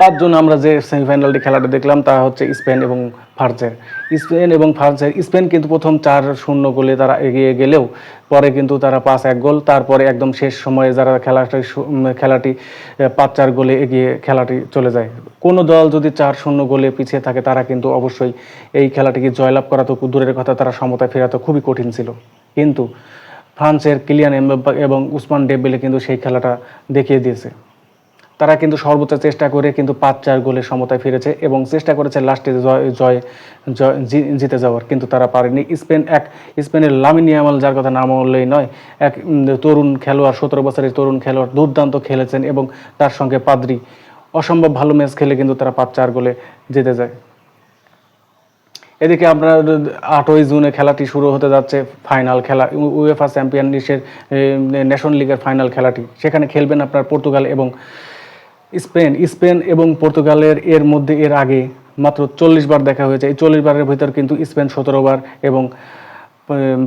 পাঁচজন আমরা যে সেমিফাইনালটি খেলাটা দেখলাম, তা হচ্ছে স্পেন এবং ফ্রান্সের। স্পেন এবং ফ্রান্সের, স্পেন কিন্তু প্রথম চার শূন্য গোলে তারা এগিয়ে গেলেও, পরে কিন্তু তারা পাঁচ এক গোল, তারপরে একদম শেষ সময়ে যারা খেলাটি খেলাটি পাঁচ চার গোলে এগিয়ে খেলাটি চলে যায়। কোনো দল যদি চার শূন্য গোলে পিছিয়ে থাকে, তারা কিন্তু অবশ্যই এই খেলাটিকে জয়লাভ করা তো দূরের কথা, তারা সমতায় ফেরা তো খুবই কঠিন ছিল। কিন্তু ফ্রান্সের কিলিয়ান এমবাপ্পে এবং উসমান ডেবেলে কিন্তু সেই খেলাটা দেখিয়ে দিয়েছে। তারা কিন্তু সর্বোচ্চ চেষ্টা করে কিন্তু পাঁচ, চার গোলে সমতায় ফিরেছে এবং চেষ্টা করেছে লাস্টে জয় জয় জিতে যাওয়ার, কিন্তু তারা পারেনি। স্পেন এক, স্পেনের লামিনী আমাল যার কথা নাম বললেই নয়, এক তরুণ খেলোয়াড়, সতেরো বছরের তরুণ খেলোয়াড় দুর্দান্ত খেলেছেন এবং তার সঙ্গে পাদ্রি। অসম্ভব ভালো ম্যাচ খেলে কিন্তু তারা পাঁচ, চার গোলে জিতে যায়। এদিকে আপনার আটই জুনে খেলাটি শুরু হতে যাচ্ছে ফাইনাল খেলা, উয়েফা চ্যাম্পিয়ন ন্যাশন লিগের ফাইনাল খেলাটি। সেখানে খেলবেন আপনার পর্তুগাল এবং স্পেন স্পেন এবং পর্তুগালের এর মধ্যে এর আগে মাত্র চল্লিশ বার দেখা হয়েছে। এই চল্লিশ বারের ভিতর কিন্তু স্পেন সতেরো বার এবং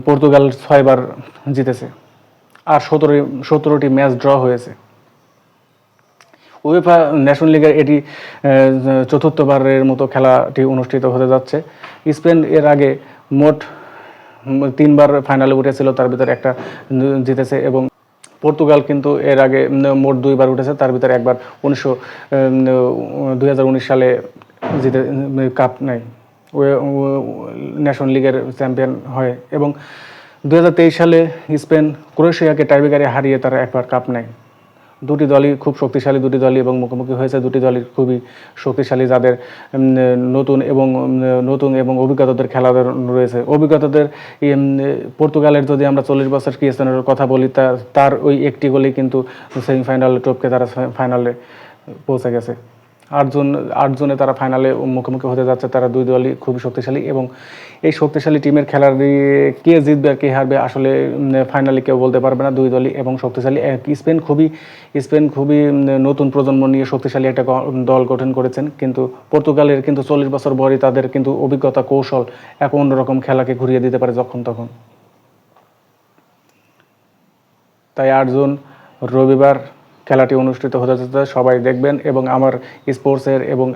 পর্তুগাল ছয়বার জিতেছে। আর সতেরো, সতেরোটি ম্যাচ ড্র হয়েছে। উয়েফা ন্যাশন লিগের এটি চতুর্থবারের মতো খেলাটি অনুষ্ঠিত হতে যাচ্ছে। স্পেন এর আগে মোট তিনবার ফাইনালে উঠেছিল, তার ভিতরে একটা জিতেছে এবং পর্তুগাল কিন্তু এর আগে মোট দুইবার উঠেছে। তার ভিতরে একবার উনিশশো দুই সালে জিতে কাপ নেয় ন্যাশনাল লিগের চ্যাম্পিয়ন হয় এবং দুহাজার তেইশ সালে স্পেন ক্রোয়েশিয়াকে টাইব্রেকারে হারিয়ে তারা একবার কাপ নেয়। দুটি দলই খুব শক্তিশালী, দুটি দলই এবং মুখোমুখি হয়েছে। দুটি দলই খুবই শক্তিশালী যাদের নতুন এবং নতুন এবং অভিজ্ঞতাদের খেলাদের রয়েছে। অভিজ্ঞতাদের পর্তুগালের যদি আমরা চল্লিশ বছর ক্রিয়েশনের কথা বলি, তার ওই একটি গোলেই কিন্তু সেমিফাইনালে টপকে তারা ফাইনালে পৌঁছে গেছে। আটজন, আটজনে তারা ফাইনালে মুখোমুখি হতে যাচ্ছে, তারা দুই দলই খুবই শক্তিশালী এবং এই শক্তিশালী টিমের খেলার কে জিতবে আর কে হারবে আসলে ফাইনালি কেউ বলতে পারবে না, দুই দলই এবং শক্তিশালী। স্পেন খুবই স্পেন খুবই নতুন প্রজন্ম নিয়ে শক্তিশালী একটা দল গঠন করেছেন, কিন্তু পর্তুগালের কিন্তু চল্লিশ বছর বয়সী তাদের কিন্তু অভিজ্ঞতা কৌশল এক অন্যরকম খেলাকে ঘুরিয়ে দিতে পারে যখন তখন। তাই আটজন রবিবার খেলাটি অনুষ্ঠিত হতে যেতে সবাই দেখবেন এবং আমার স্পোর্টসের এবং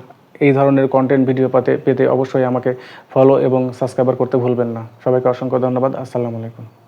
এই ধরনের কন্টেন্ট ভিডিও পাতে, পেতে অবশ্যই আমাকে ফলো এবং সাবস্ক্রাইবার করতে ভুলবেন না। সবাইকে অসংখ্য ধন্যবাদ। আসসালামু আলাইকুম।